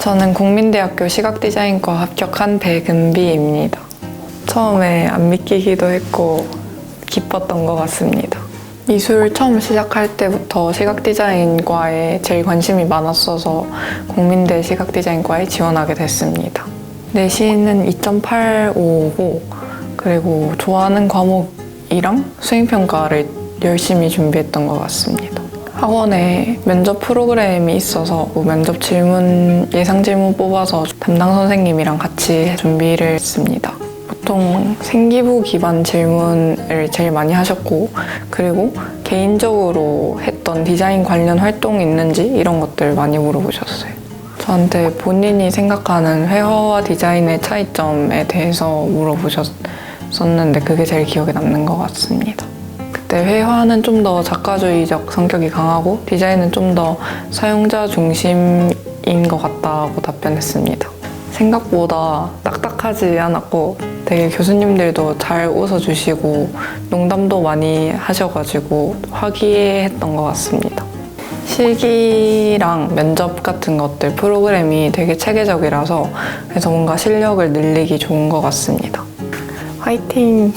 저는 국민대학교 시각디자인과 합격한 백은비입니다. 처음에 안 믿기기도 했고 기뻤던 것 같습니다. 미술 처음 시작할 때부터 시각디자인과에 제일 관심이 많았어서 국민대 시각디자인과에 지원하게 됐습니다. 내신은 2.85고 그리고 좋아하는 과목이랑 수행평가를 열심히 준비했던 것 같습니다. 학원에 면접 프로그램이 있어서 그 면접 질문, 예상 질문 뽑아서 담당 선생님이랑 같이 준비를 했습니다. 보통 생기부 기반 질문을 제일 많이 하셨고, 그리고 개인적으로 했던 디자인 관련 활동이 있는지 이런 것들 많이 물어보셨어요. 저한테 본인이 생각하는 회화와 디자인의 차이점에 대해서 물어보셨었는데 그게 제일 기억에 남는 것 같습니다. 그때 회화는 좀 더 작가주의적 성격이 강하고 디자인은 좀 더 사용자 중심인 것 같다고 답변했습니다. 생각보다 딱딱하지 않았고 되게 교수님들도 잘 웃어주시고 농담도 많이 하셔가지고 화기애애했던 것 같습니다. 실기랑 면접 같은 것들 프로그램이 되게 체계적이라서 그래서 뭔가 실력을 늘리기 좋은 것 같습니다. 화이팅!